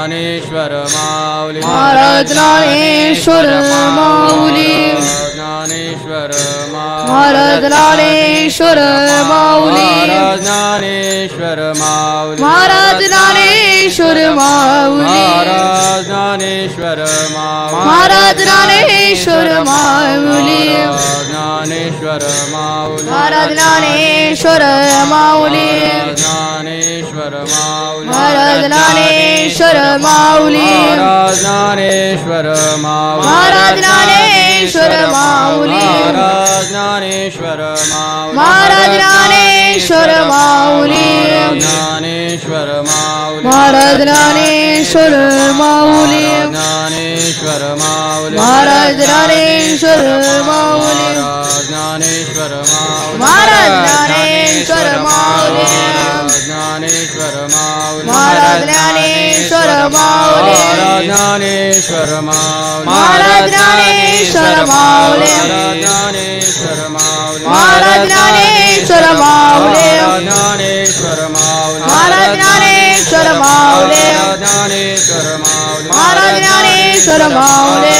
ज्ञानेश्वर माऊली महाराज ज्ञानेश्वर माऊली ज्ञानेश्वर महाराज ज्ञानेश्वर माऊली महाराज ज्ञानेश्वर माऊली महाराज ज्ञानेश्वर माऊली महाराज ज्ञानेश्वर माऊली महाराज ज्ञानेश्वर माऊली ज्ञानेश्वर माऊली महाराज ज्ञानेश्वर माऊली ज्ञानेश्वर माऊली महाराज ज्ञानेश्वर माऊली महाराज ज्ञानेश्वर माऊली महाराज ज्ञानेश्वर माऊली महाराज ज्ञानेश्वर माऊली महाराज ज्ञानेश्वर माऊली ज्ञानेश्वर माऊली महाराज ज्ञानेश्वर माऊली ज्ञानेश्वर माऊली महाराज ज्ञानेश्वर माऊली ज्ञानेश्वर महाराज ज्ञानेश्वर माऊली ज्ञानेश्वर माऊली महाराज ज्ञानेश्वर माऊली ज्ञानेश्वर माऊली महाराज ज्ञानेश्वर माऊली ज्ञानेश्वर माऊली महाराज ज्ञानेश्वर माऊली ज्ञानेश्वर माऊली महाराज ज्ञानेश्वर माऊली ज्ञानेश्वर माऊली महाराज ज्ञानेश्वर माऊली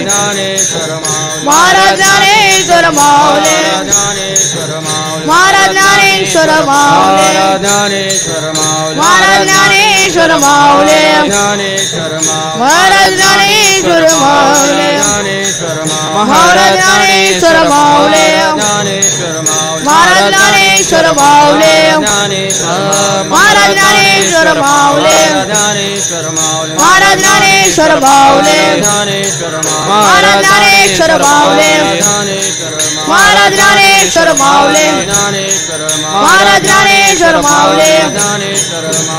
જ્ઞાનેશ્વર મહારાજ જ્ઞાનેશ્વર મહાલે મહારાજ જ્ઞાનેશ્વર મહાલે મહારાજ જ્ઞાનેશ્વર મહાલે મહારાજ જ્ઞાનેશ્વર મહાલે મહારાજ જ્ઞાનેશ્વર મહાલે महाराज ज्ञानेश्वर माऊली. महाराज ज्ञानेश्वर माऊली. ज्ञानेश्वर माऊली महाराज ज्ञानेश्वर माऊली. महाराज ज्ञानेश्वर माऊली. ज्ञानेश्वर माऊली महाराज ज्ञानेश्वर माऊली. ज्ञानेश्वर महाराज ज्ञानेश्वर माऊली.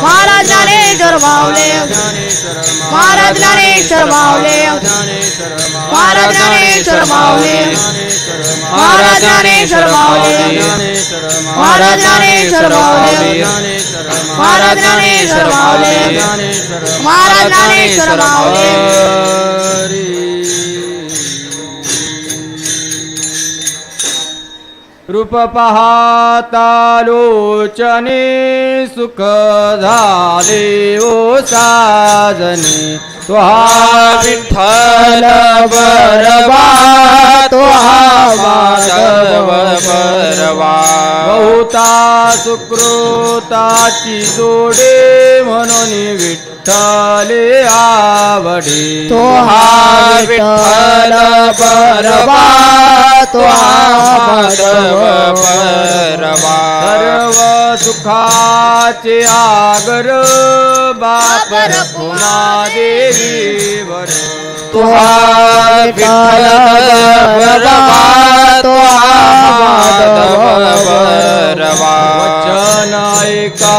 महाराज ज्ञानेश्वर माऊली. ज्ञानेश्वर महाराज ज्ञानेश्वर माऊले महाराज ज्ञानेश्वर माऊले महाराज ज्ञानेश्वर माऊले महाराज ज्ञानेश्वर माऊले महाराज ज्ञानेश्वर माऊले महाराज ज्ञानेश्वर माऊले रूप पाहातालोचने सुख झाले ओ साजने तुहा विठ्ठल बरवा तो माधव बरवा बहुता सुकृताची जोडे म्हणून विठ्ठले आवडे. तो हा विठ्ठल बरवा तो हा बरवा सर्व सुखाचे आगर बाप रखुमा देवी वर तो हा विठ्ठल बरवा तो हा माधव बरवा वचन ऐका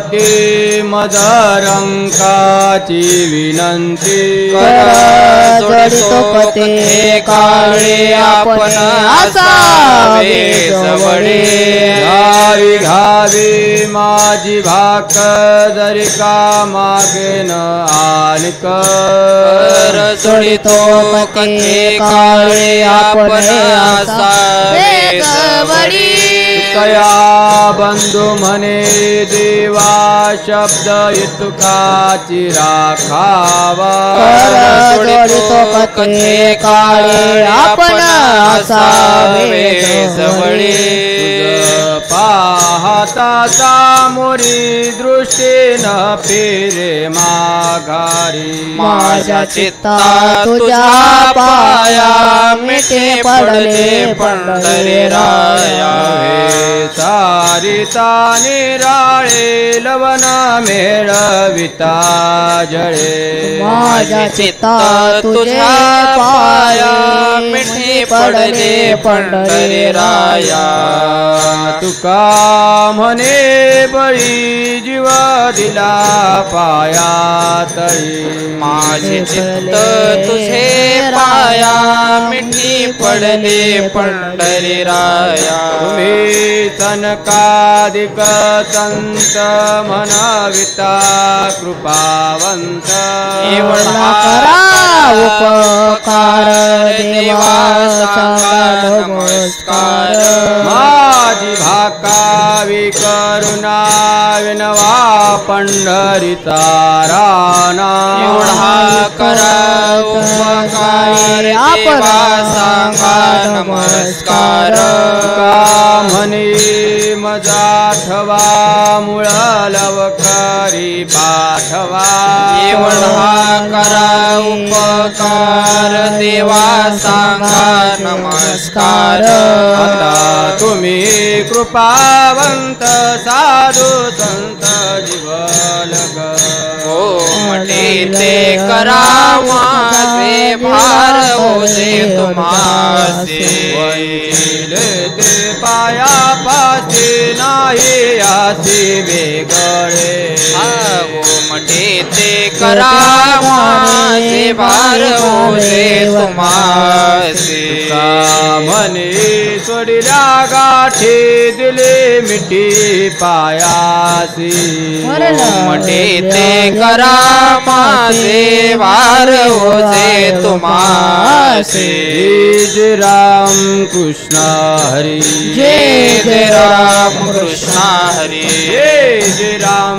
कमळापती मदरंकाची विनंती. कर जडितो पते काळे आपण असावे जवळे. घावी घावी माझी भाक जरी का मागेन आणक कर. सोडितो कथे काळे आपण असावे जवळी. कया बंधू म्हणे देवा शब्द इतुकाची राखावा। कथे काळे आपण असावे जवळे तुझ पाहता सामोरी दृष्टीन फिरे माघारी. माझ्या चित्ता तुझ्या पाया मिटे पडले पंढरी राया. हे सारिता निराळे लवण मेळविता जळे. माझ्या चित्ता तुझ्या पाया मिठी पडले पंढरी राया. तुका म्हणे बळी जीव दिला पाया तळी माझे चित्त तुझे पाया मिठी पडले पंढरी राया. तुम्ही तनकादिक संत म्हणविता कृपावंत. करा उपकार देवा नमस्कार. माझी भाका विक करुणा विनवा पंढरीचा राणा एवढा करा उपकार सांगा नमस्कार. का म्हणे मजा ठवा मुळ लवकरी पाठवा. एवढा करा उपकार देवा सांगा नमस्कार। आता तुम्ही कृपावंत साधू संत जीवलग। हो म्हटे ते करा माझे भार होते तुम्हासे। ते पाया पासे नाही आसी वेगळे करा माझे भार ओझे तुम्हासे का म्हणे सोडिल्या गाठी दिले मिठी पायासी. म्हटे ते करा माझे भार ओझे तुम्हासे जय राम कृष्ण हरी. जय जय राम कृष्ण हरी. जय जय राम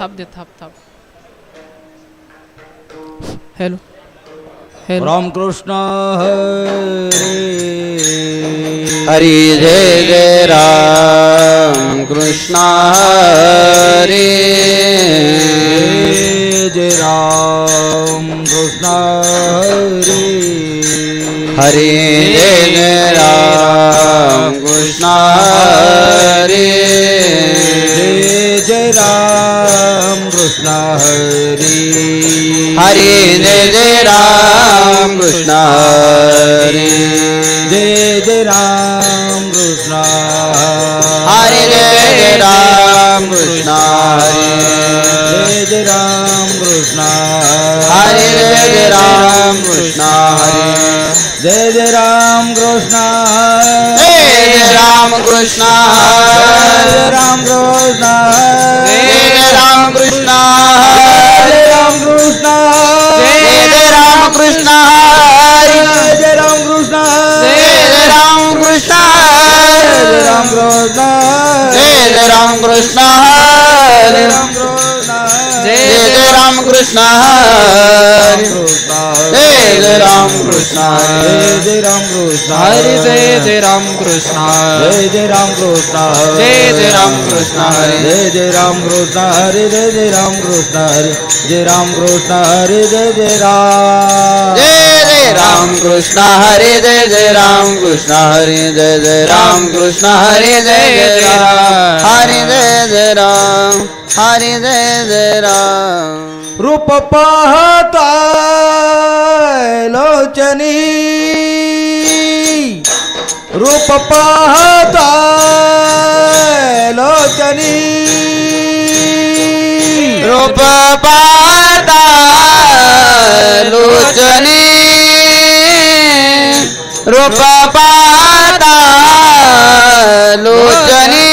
थाप दे थाप थाप हॅलो. हॅलो. रामकृष्ण हरे. हरी जय जय राम कृष्ण हरी. जय जय राम कृष्ण हरे. हरी जय जय राम कृष्ण हरी. जय जय राम कृष्ण हरे। हरी जय जय राम कृष्ण हरी। जय जय राम कृष्ण हरी जय जय राम कृष्ण हरी। जय जय राम कृष्ण हरी जय जय राम कृष्ण हरी। जय जय राम कृष्ण जय जय Ram Krishna Hari. Ram Krishna Hare Jai Ram Krishna Jai Ram Krishna Hare Jai Ram Krishna Jai Ram Krishna Jai Ram Krishna Jai Ram Krishna Hare Jai Ram Krishna Jai Ram Krishna Hare Jai Jai Ram Krishna Hare Jai Ram Krishna Hare Jai Ram Krishna Hare Jai Ram Hare Jai Ram Hare Jai Ram रूप पाहता लोचनी. रूप पाहता लोचनी. रूप पाहता लोचनी. रूप पाहता लोचनी.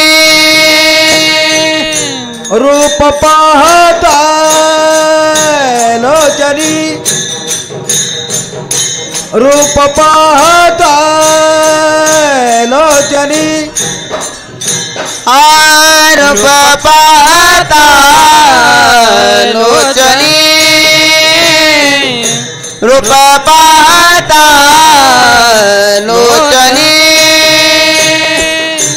रूप पाहता लोचनी रूप पाहता लोचनी. आरूप पाहता लोचनी. रूप पाहता लोचनी.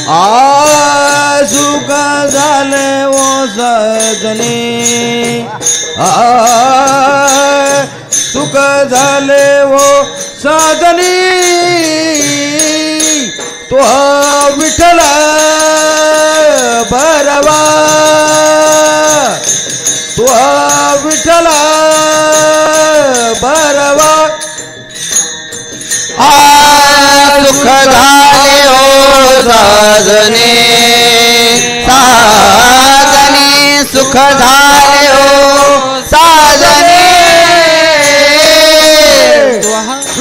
आ सुख झाले ओ सजनी. आ लोक झाले हो साधनी. तो विठ्ठल भरवा. तो विठ्ठल बरवा आ हो सुख झाले हो साधने. साधने सुख झाले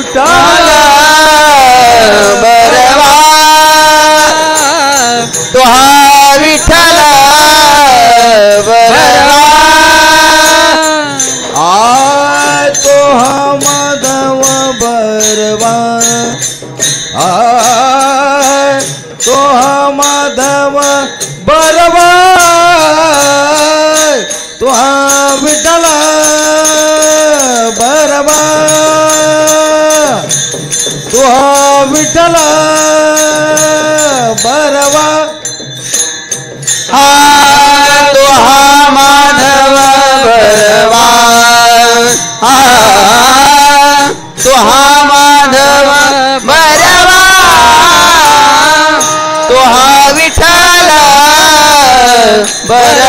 विठ्ठल बरवा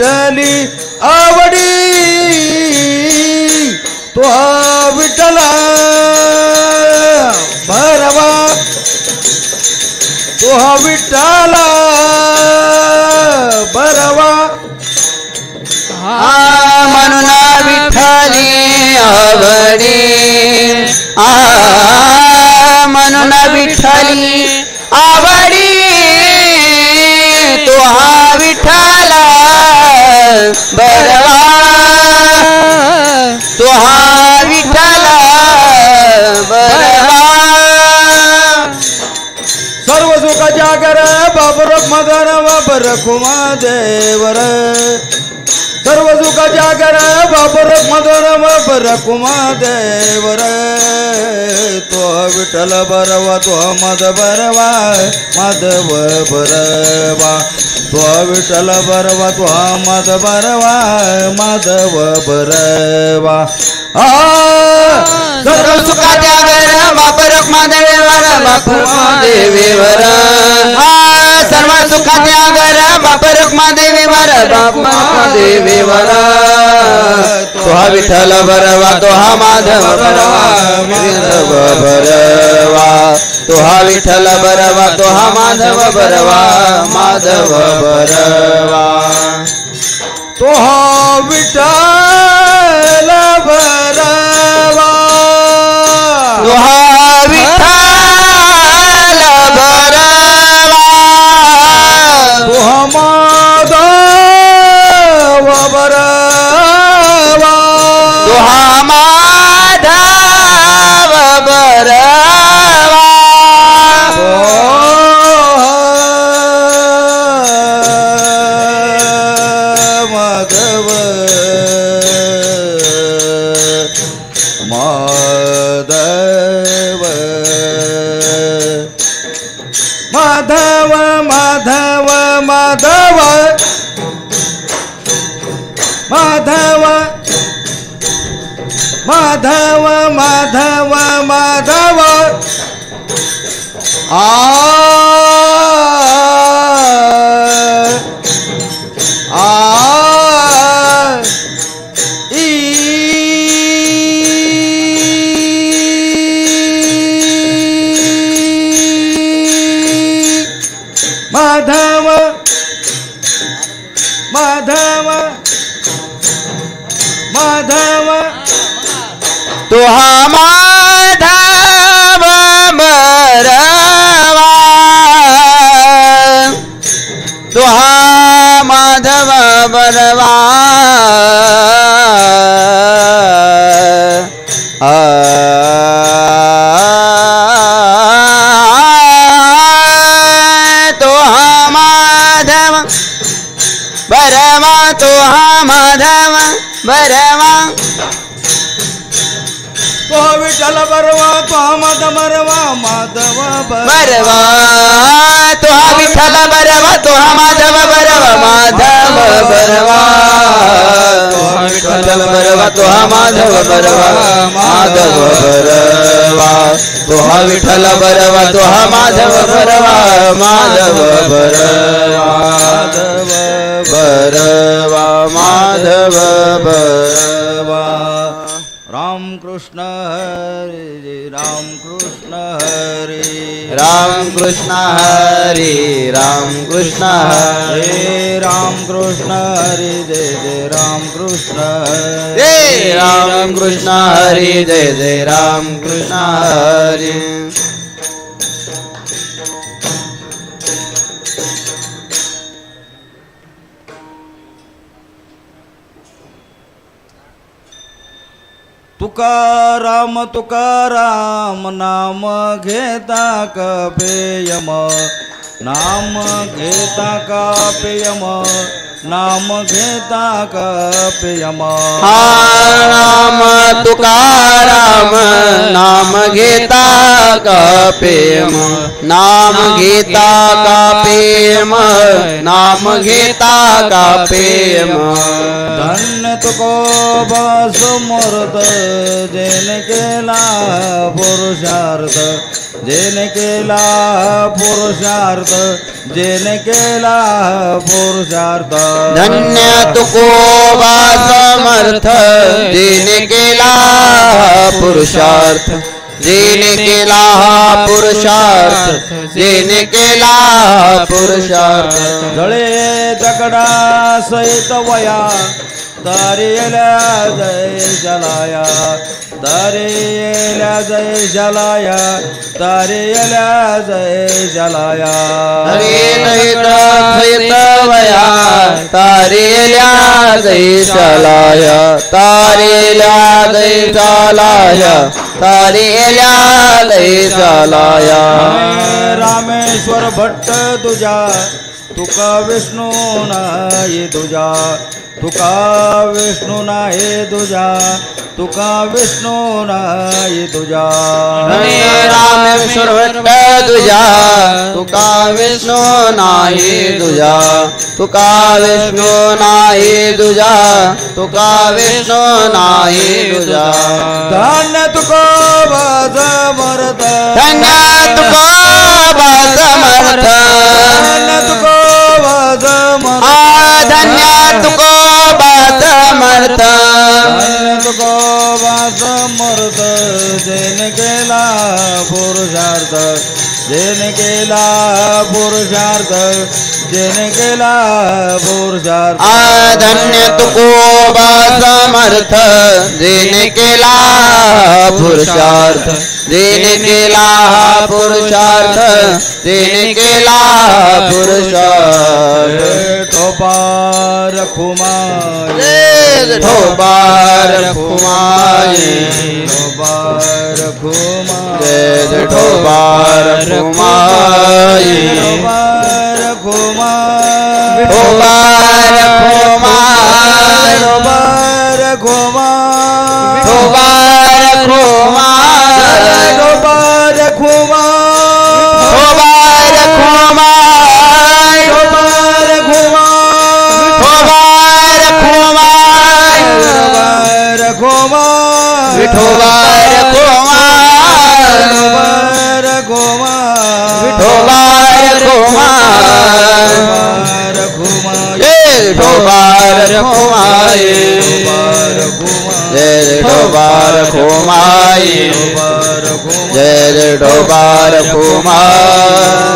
म्हणून आवडी. तो विठला भरवा. तो विठला भरवा. हा म्हणून विठली आवडी. बाबर कुमा देवर सर्व सुख जागर बाबर मदन बाबर कुमा देवर तो विठ्ठल बरवा तो मद बरवा माधव बरवा तो विठ्ठल बरवा तो मद बरवा माधव बरवा आ सर्व सुखाच्या घर बापर महादेवीवर बापर महादेवीवर हा सर्व सुखाच्या घर वर. बापमा देवी वर. तो हा विठ्ठल भरवा. तो हा माधव भरवा. माधव बरवा तो हा विठ्ठल भरवा. तो हा माधव भरवा. माधव भरवा. तो हा विठ्ठल माधव माधव माधव. आ बरवा. तो विठ्ठल बरवा तो मद बरवा माधव बरवा. तुहा विठ्ठल बरवा तुहा माधव बरवा माधव बरवा. विठ्ठल बरवा तुहा माधव बरवा माधव बरवा. तुहा विठ्ठल बरवा तुहा माधव बरवा माधव बरवा. बरवा माधव बरवा राम कृष्ण हरे राम कृष्ण हरे। राम कृष्ण हरे राम कृष्ण हरे। हरे राम कृष्ण हरे जय जय राम कृष्ण हरे। जय राम कृष्ण हरे जय जय राम कृष्ण हरे। तुकाराम तुकाराम नाम घेता कपेयम नाम घेता कापेयम नाम घेता कपेयम हा तुकाराम नाम घेता का प्रेम? नाम घेता का पेयम नाम घेता का प्रेम? धन्य तुको बस मूर्त जेन केला पुरुषार्थ जेन केला पुरुषार्थ जेन केला पुरुषार्थ। धन्य तुको वा समर्थ जिने केला पुरुषार्थ जिने केला पुरुषार्थ जिने केला पुरुषार्थ। जळे दगडा सहित वया तारेल्या जय जलाया तारेल्या जय जलाया तारेल्या जय जलाया. हरे दैत वया तारेल्या दैशालाय तारेल्या दैशालाय तारेल्या दैशालाय हरे रामेश्वर भट्ट तुझ्या तुका विष्णू नाही तुझ्या तुका विष्णू नाही तुझ्या तुका विष्णू नाही तुझ्या हरे रामेश्वर भट्ट तुझ्या तुका विष्णू नाही तुझा तुका विष्णू नाही तुझा तुका विष्णू नाही तुझा धान्य तुको बाज मरत। धन्य तुका समर्थ धान्य तुको समर्थ धान्य तुको बाज मरत जिन केला पुरुषार्थ जेन केला पुरुषार्थ जेन केला पुरुषार्थ धन्य तुको समर्थ जिने केला पुरुषार्थ जिने केला पुरुषार्थ जिने केला पुरुषार्थ. ठोबार कुमारी ठोपार खुमाय जय ठोबार कुमारी. ठोपार खुमाय ठोबार कुमार. ठोपार Hare Hare ડોબાર કુમાર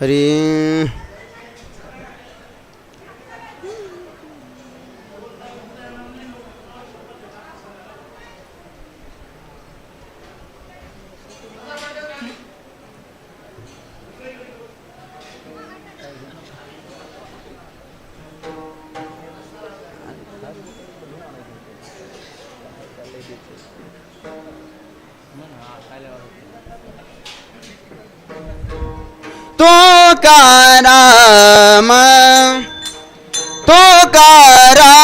हरी पुकारा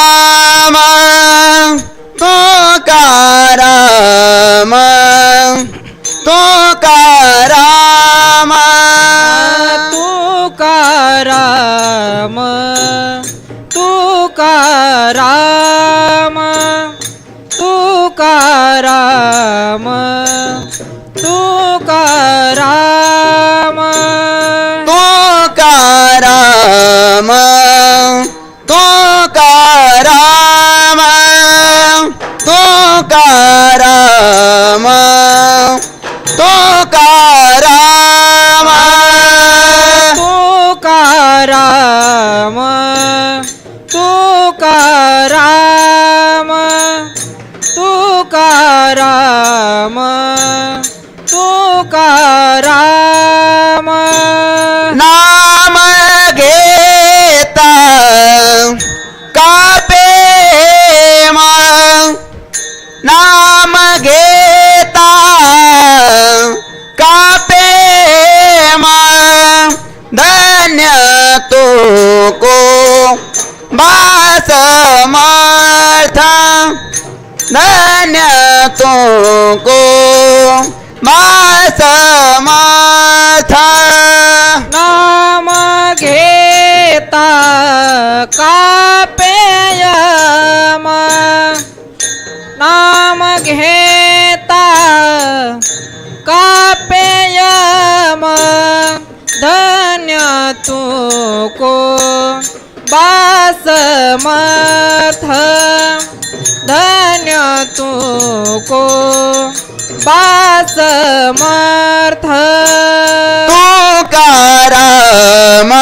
तुको बासमथ धन्य तुको बासमर्थ तुकाराम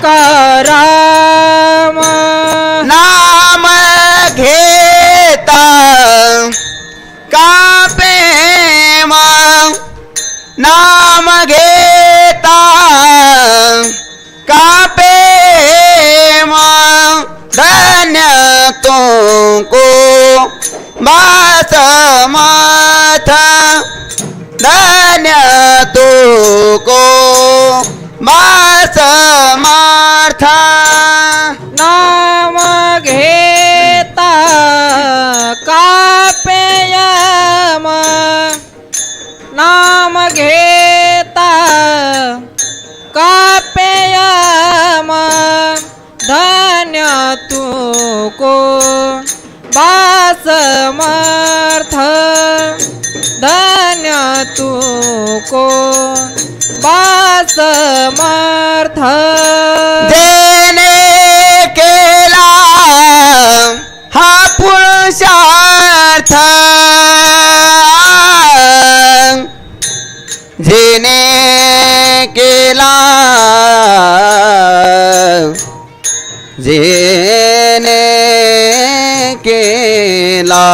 तुकाराम नाम घेता कापे नाम घेता कापे धन्य तुमको बास माथ। धन्य तुको बा अर्थ नाम घेता कापेय नाम घेता कापेय धन्य तू को बासमर्थ। धन्य तू को बासमर्थ देने केला हा पुरुषार्थ. जेने केला. जेने केला.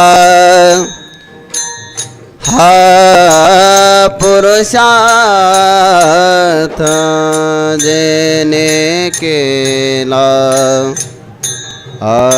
हा पुरुषार्थ जेने केला. आ